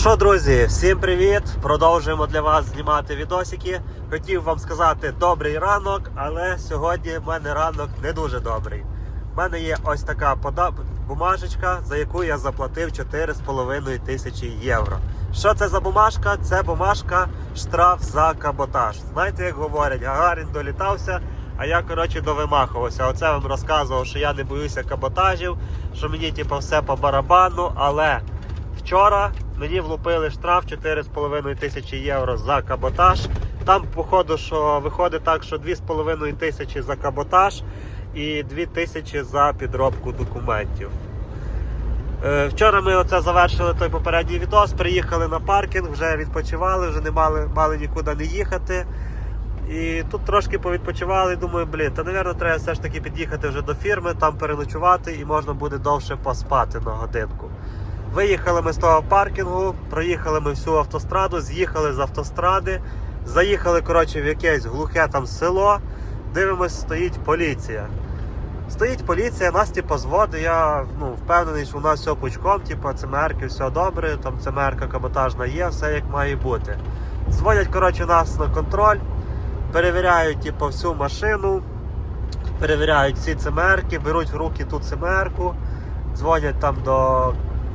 Що, друзі, всім привіт! Продовжуємо для вас знімати відосики. Хотів вам сказати добрий ранок, але сьогодні в мене ранок не дуже добрий. У мене є ось така бумажечка, за яку я заплатив 4,5 тисячі євро. Що це за бумажка? Це бумажка штраф за каботаж. Знаєте, як говорять, Гагарін долітався, а я коротше довимахувався. Оце вам розказував, що я не боюся каботажів, що мені типу, все по барабану, але. Вчора мені влупили штраф 4,5 тисячі євро за каботаж. Там, походу, що виходить так, що 2,5 тисячі за каботаж і 2 тисячі за підробку документів. Е, Вчора ми оце завершили той попередній відос, приїхали на паркінг, вже відпочивали, вже не мали, мали нікуди не їхати. І тут трошки повідпочивали, думаю, блін, та, мабуть, треба все ж таки під'їхати вже до фірми, там переночувати і можна буде довше поспати на годинку. Виїхали ми з того паркінгу, проїхали ми всю автостраду, з'їхали з автостради, заїхали коротше, в якесь глухе там село. Дивимось, стоїть поліція. Стоїть поліція, нас типу, зводить, я ну, впевнений, що у нас все пучком, типу, ЦМРки, все добре, там ЦМРка каботажна є, все як має бути. Зводять коротше, нас на контроль, перевіряють типу, всю машину, перевіряють всі ЦМРки, беруть в руки ту ЦМРку, дзвонять там до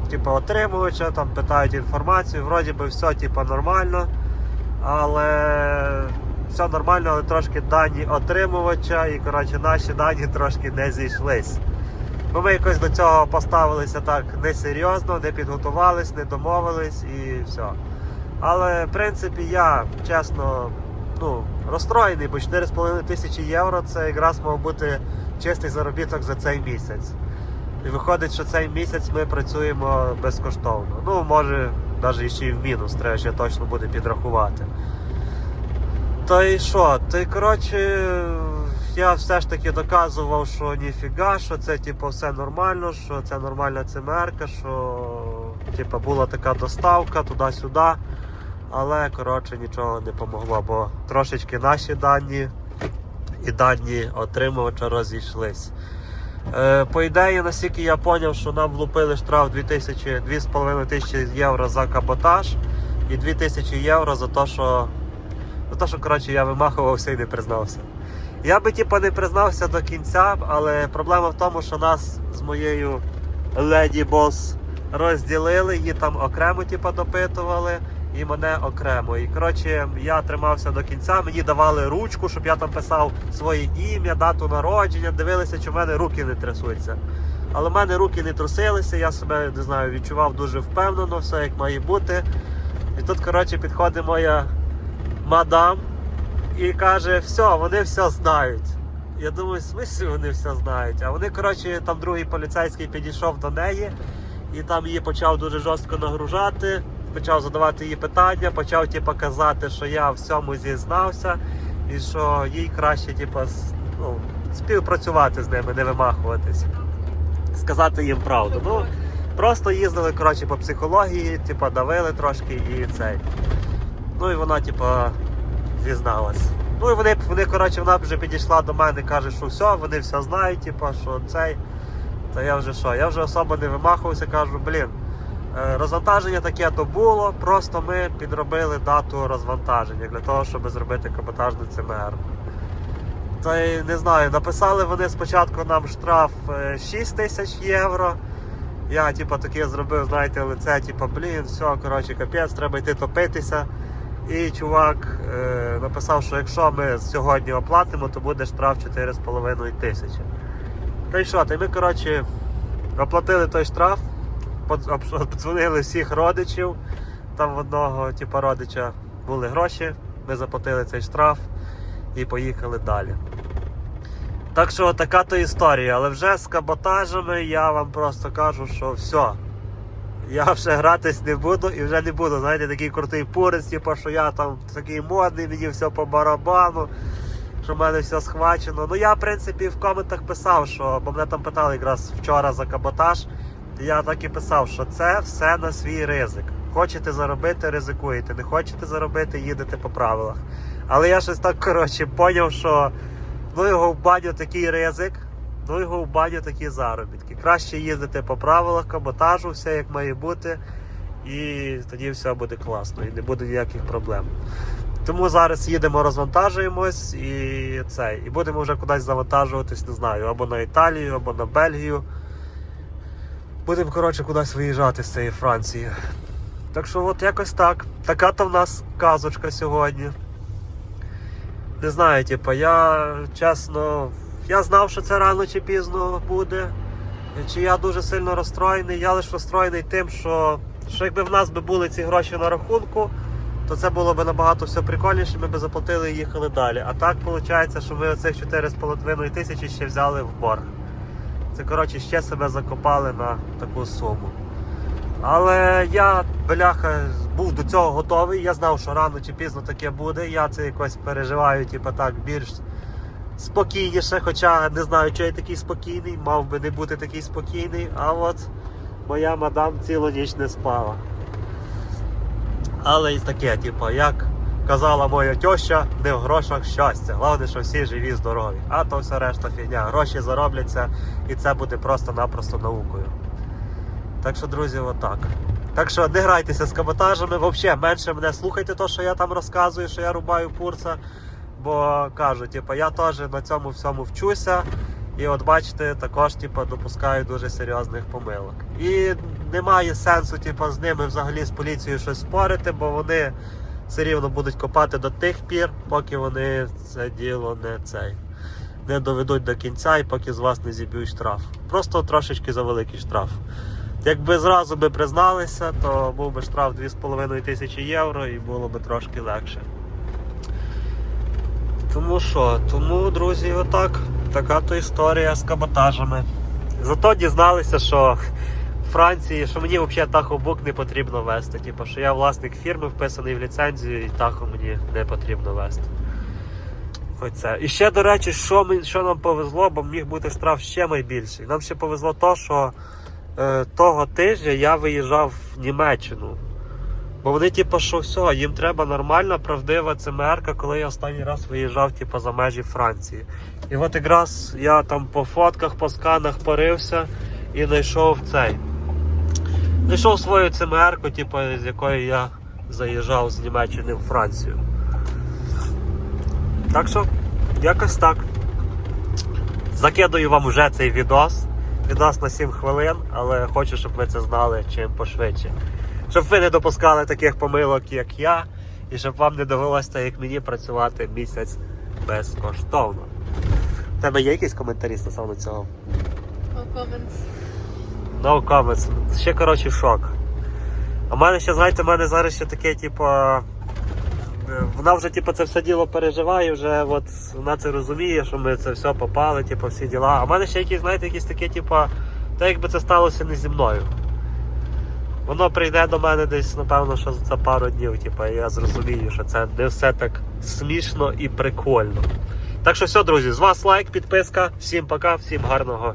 типу, отримувача, там питають інформацію, вроді би все типу, нормально, але все нормально, але трошки дані отримувача і коротше, наші дані трошки не зійшлись. Бо ми якось до цього поставилися так несерйозно, не підготувались, не домовились і все. Але в принципі я чесно ну, розстроєний, бо 4,5 тисячі євро це якраз мав бути чистий заробіток за цей місяць. І виходить, що цей місяць ми працюємо безкоштовно. Ну, може, навіть ще й в мінус, треба ще точно буде підрахувати. Та й що? Та й коротше, я все ж таки доказував, що ніфіга, що це типу, все нормально, що це нормальна цимерка, що типу, була така доставка туди-сюди. Але коротше нічого не помогло, бо трошечки наші дані і дані отримувача розійшлись. Е, По ідеї, наскільки я зрозумів, що нам влупили штраф 2000, 2,5 тисячі євро за каботаж і 2 тисячі євро за те, що, за те, що коротше, я вимахувався і не признався. Я би типу, не признався до кінця, але проблема в тому, що нас з моєю леді бос розділили, її там окремо типу, допитували і мене окремо. І коротше, я тримався до кінця, мені давали ручку, щоб я там писав своє ім'я, дату народження, дивилися, чи в мене руки не трясуться. Але в мене руки не трусилися, я себе не знаю, відчував дуже впевнено, все як має бути. І тут, коротше, підходить моя мадам і каже, все, вони все знають. Я думаю, в смислі вони все знають. А вони, коротше, там другий поліцейський підійшов до неї і там її почав дуже жорстко нагружати почав задавати їй питання, почав типу, казати, що я всьому зізнався, і що їй краще типу, ну, співпрацювати з ними, не вимахуватись, сказати їм правду. Ну, Просто їздили коротше, по психології, типу, давили трошки і цей. Ну і вона, типу, зізналась. Ну і вони, вони коротше, вона вже підійшла до мене і каже, що все, вони все знають, типу, що цей. Та я вже що? Я вже особо не вимахувався, кажу, блін. Е, Розвантаження таке то було, просто ми підробили дату розвантаження для того, щоб зробити каботажну ЦМР. Й не знаю, написали вони спочатку нам штраф е, 6 тисяч євро. Я типу, таке зробив, знаєте, лице, типу, блін, все, коротше, капець, треба йти топитися. І чувак е, написав, що якщо ми сьогодні оплатимо, то буде штраф 4,5 тисячі. Та й що, та ми, коротше, оплатили той штраф под- об- обдзвонили всіх родичів. Там в одного типу, родича були гроші, ми заплатили цей штраф і поїхали далі. Так що така то історія, але вже з каботажами я вам просто кажу, що все. Я вже гратись не буду і вже не буду. Знаєте, такий крутий пурець, типу, що я там такий модний, мені все по барабану, що в мене все схвачено. Ну я, в принципі, в коментах писав, що бо мене там питали якраз вчора за каботаж. Я так і писав, що це все на свій ризик. Хочете заробити, ризикуєте. Не хочете заробити, їдете по правилах. Але я щось так коротше поняв, що ну його в баню такий ризик, ну його в баню такі заробітки. Краще їздити по правилах, каботажу, все як має бути. і тоді все буде класно і не буде ніяких проблем. Тому зараз їдемо, розвантажуємось і це, і будемо вже кудись завантажуватись, не знаю, або на Італію, або на Бельгію. Будемо, коротше, кудись виїжджати з цієї Франції. Так що от якось так. Така то в нас казочка сьогодні. Не знаю, типу, я чесно, я знав, що це рано чи пізно буде. Чи я дуже сильно розстроєний, я лише розстроєний тим, що, що якби в нас би були ці гроші на рахунку, то це було б набагато все прикольніше, ми б заплатили і їхали далі. А так виходить, що ми оцих 4,5 тисячі ще взяли в борг. Це коротше ще себе закопали на таку суму. Але я, бляха, був до цього готовий. Я знав, що рано чи пізно таке буде. Я це якось переживаю, типу так, більш спокійніше. Хоча не знаю, чи я такий спокійний, мав би не бути такий спокійний. А от моя мадам цілу ніч не спала. Але і таке, типу, як казала моя теща, не в грошах щастя. Головне, що всі живі, здорові. А то все решта фігня. Гроші заробляться, і це буде просто-напросто наукою. Так що, друзі, отак. Так що не грайтеся з каботажами, взагалі менше мене слухайте то, що я там розказую, що я рубаю курса. Бо кажу, типу, я теж на цьому всьому вчуся. І от бачите, також типу, допускаю дуже серйозних помилок. І немає сенсу типу, з ними взагалі з поліцією щось спорити, бо вони все рівно будуть копати до тих пір, поки вони це діло не цей. Не доведуть до кінця і поки з вас не зіб'ють штраф. Просто трошечки за великий штраф. Якби зразу би призналися, то був би штраф 2,5 тисячі євро і було би трошки легше. Тому що, тому, друзі, отак. Така то історія з каботажами. Зато дізналися, що Франції, що мені взагалі тахобук не потрібно вести. Типу, що я власник фірми вписаний в ліцензію і тахо мені не потрібно вести. Хоч це. І ще, до речі, що, ми, що нам повезло, бо міг бути штраф ще найбільший. Нам ще повезло то, що е, того тижня я виїжджав в Німеччину. Бо вони, типу, що все, їм треба нормальна, правдива ЦМРка, коли я останній раз виїжджав типу, за межі Франції. І от якраз я там по фотках, по сканах порився і знайшов цей. Знайшов свою ЦМРку, типу, з якої я заїжджав з Німеччини в Францію. Так що, якось так. Закидую вам вже цей відос. Відос на 7 хвилин, але хочу, щоб ви це знали чим пошвидше. Щоб ви не допускали таких помилок, як я, і щоб вам не довелося, як мені, працювати місяць безкоштовно. У тебе є якісь коментарі стосовно цього? No comments. No comments. Ще коротше шок. А в мене ще, знаєте, в мене зараз ще таке, типу. Вона вже типу, це все діло переживає, вже от вона це розуміє, що ми це все попали, типу, всі діла. А в мене ще якісь, знаєте, якісь таке, типу, так якби це сталося не зі мною. Воно прийде до мене десь, напевно, що за пару днів, типу, і я зрозумію, що це не все так смішно і прикольно. Так що все, друзі, з вас лайк, підписка. Всім пока, всім гарного